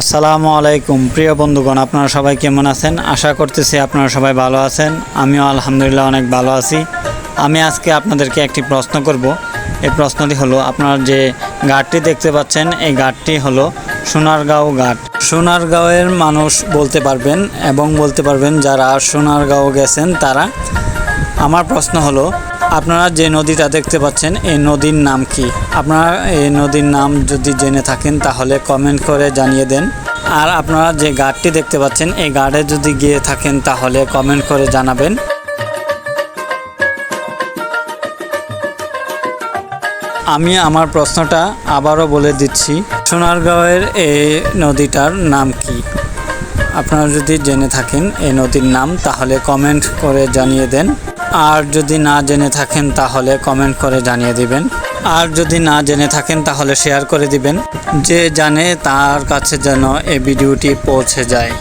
আসসালামু আলাইকুম। প্রিয় বন্ধুগণ, আপনারা সবাই কেমন আছেন? আশা করতেছি আপনারা সবাই ভালো আছেন। আমিও আলহামদুলিল্লাহ অনেক ভালো আছি। আমি আজকে আপনাদেরকে একটি প্রশ্ন করব। এই প্রশ্নটি হলো, আপনারা যে ঘাটটি দেখতে পাচ্ছেন, এই ঘাটটি হলো সোনারগাঁও ঘাট। সোনারগাঁওয়ের মানুষ বলতে পারবেন এবং বলতে পারবেন, যারা সোনারগাঁও গেছেন, তারা। আমার প্রশ্ন হলো আপনারা যে নদীটা দেখতে পাচ্ছেন, এই নদীর নাম কি? আপনারা এই নদীর নাম যদি জেনে থাকেন, তাহলে কমেন্ট করে জানিয়ে দেন। আর আপনারা যে গাড়টি দেখতে পাচ্ছেন, এই গাড়ে যদি গিয়ে থাকেন, তাহলে কমেন্ট করে জানাবেন। আমি আমার প্রশ্নটা আবারও বলে দিচ্ছি, সোনারগাঁওয়ের এই নদীটার নাম কি? আপনারা যদি জেনে থাকেন, এই নদীর নাম, তাহলে কমেন্ট করে জানিয়ে দেন। আর যদি না জেনে থাকেন তাহলে কমেন্ট করে জানিয়ে দিবেন। আর যদি না জেনে থাকেন তাহলে শেয়ার করে দিবেন। যে জানে তার কাছে যেন এই ভিডিওটি পৌঁছে যায়।